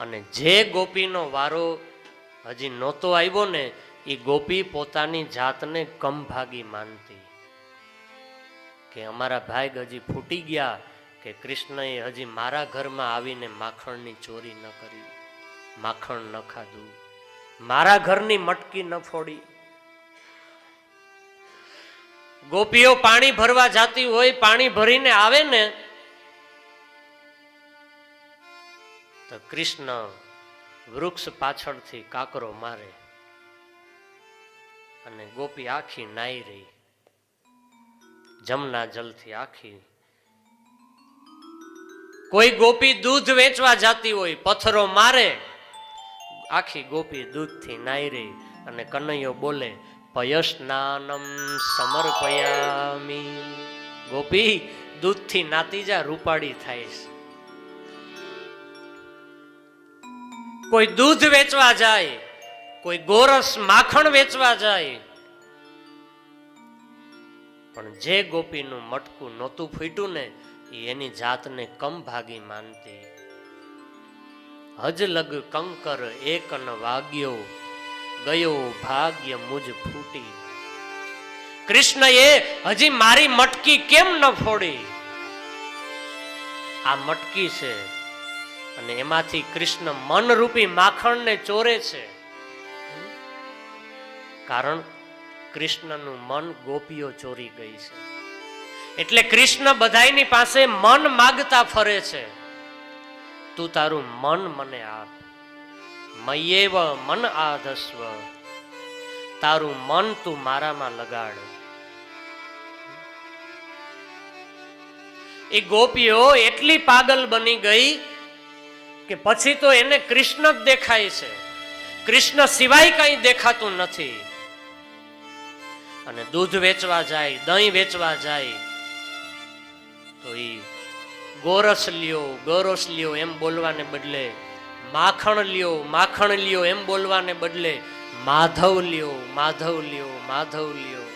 અને જે ગોપીનો વારો હજી નહોતો આવ્યો ને, એ ગોપી પોતાની જાતને કમભાગી માનતી. કે અમારા ભાઈ હજી ફૂટી ગયા કે કૃષ્ણએ હજી મારા ઘરમાં આવીને માખણની ચોરી ન કરી, માખણ ન ખાધું, મારા ઘરની મટકી ન ફોડી. ગોપીઓ પાણી ભરવા જાતી હોય, પાણી ભરીને આવે ને તો કૃષ્ણ વૃક્ષ પાછળથી કાકરો મારે અને ગોપી આખી નાઈ રહી. જમના જલથી આખી. કોઈ ગોપી દૂધ વેચવા જાતી હોય, પથ્થરો મારે, આખી ગોપી દૂધથી નાઈ રહી અને કનૈયો બોલે પયસ્નાનમ સમર્પયામી. ગોપી દૂધથી નાતી જા, રૂપાળી થાય છે. કોઈ દૂધ વેચવા જાય, કોઈ ગોરસ માખણ વેચવા જાય. પણ જે ગોપીનું મટકું નહોતું ફૂટ્યું ને એની જાતને કમ ભાગી માનતી. હજ કંકર એક ન વાગ્યો, ગયો ભાગ્ય મુજ ફૂટી. કૃષ્ણએ હજી મારી મટકી કેમ ન ફોડી? આ મટકી છે અને એમાંથી કૃષ્ણ મનરૂપી માખણને ચોરે છે. કારણ કૃષ્ણનું મન ગોપીઓ ચોરી ગઈ છે. એટલે કૃષ્ણ બધાની પાસે મન માગતા ફરે છે. તું તારું મન મને આપ. મયેવ મન આધસ્વ. તારું મન તું મારામાં લગાડ. એ ગોપીઓ એટલી પાગલ બની ગઈ કે પછી તો એને કૃષ્ણ જ દેખાય છે. કૃષ્ણ સિવાય કઈ દેખાતું નથી. અને દૂધ વેચવા જાય, દહીં વેચવા જાય, તો એ ગોરસ લ્યો ગોરસ લ્યો એમ બોલવાને બદલે માખણ લ્યો માખણ લ્યો એમ બોલવાને બદલે માધવ લ્યો માધવ લ્યો માધવ લ્યો